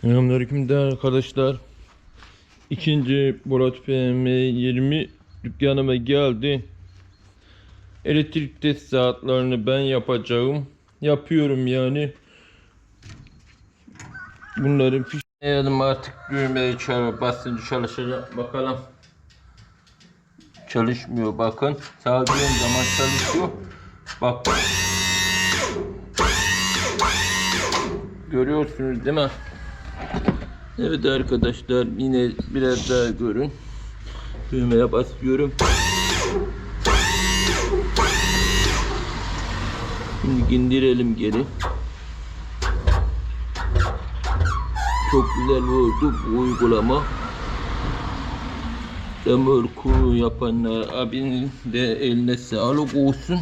Selamünaleyküm değerli arkadaşlar. İkinci Borat PM 20 dükkanıma geldi. Elektrik test saatlerini ben yapacağım. Yapıyorum yani. Bunların fiş... Eğelim artık düğmeye çağır, basınca çalışacak bakalım. Çalışmıyor bakın. Sağladığım zaman çalışıyor. Bak. Görüyorsunuz değil mi? Evet arkadaşlar yine biraz daha görün. Düğmeye basıyorum. Şimdi indirelim geri. Çok güzel oldu bu uygulama. Demir kuru yapanlar abinin de eline sağlık olsun.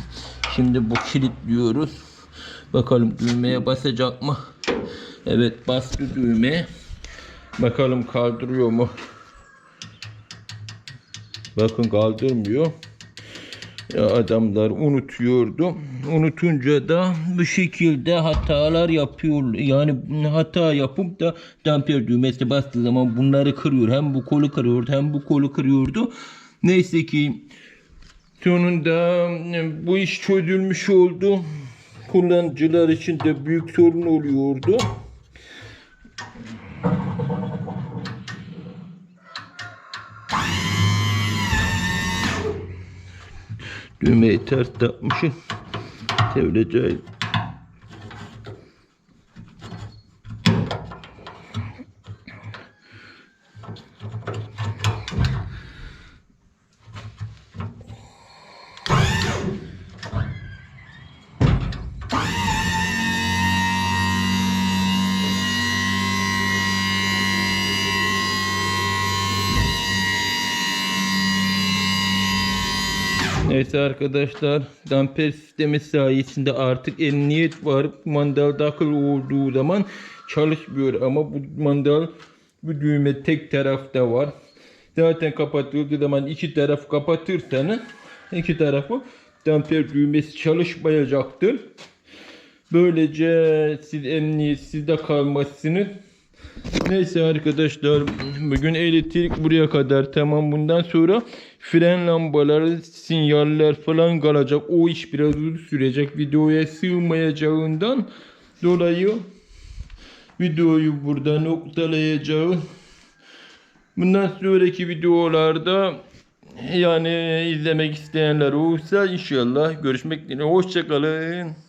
Şimdi bu kilitliyoruz. Bakalım düğmeye basacak mı? Evet bastı düğmeye. Bakalım kaldırıyor mu? Bakın kaldırmıyor. Ya adamlar unutuyordu. Unutunca da bu şekilde hatalar yapıyor. Yani hata yapıp da damper düğmesine bastığı zaman bunları kırıyor. Hem bu kolu kırıyordu hem bu kolu kırıyordu. Neyse ki sonunda bu iş çözülmüş oldu. Kullanıcılar için de büyük sorun oluyordu. Düğmeyi ters takmışım. Çevireceğiz. Neyse arkadaşlar damper sistemi sayesinde artık emniyet var. Mandal takılı olduğu zaman çalışmıyor ama bu mandal bu düğme tek tarafta var. Zaten kapatıldığı zaman iki taraf kapatırsanız iki tarafı damper düğmesi çalışmayacaktır. Böylece siz emniyet sizde kalmasını Neyse arkadaşlar bugün elektrik buraya kadar. Tamam bundan sonra fren lambaları sinyaller falan kalacak. O iş biraz uzun sürecek. Videoya sığmayacağından dolayı videoyu burada noktalayacağım. Bundan sonraki videolarda yani izlemek isteyenler olursa inşallah görüşmek dileğiyle. Hoşçakalın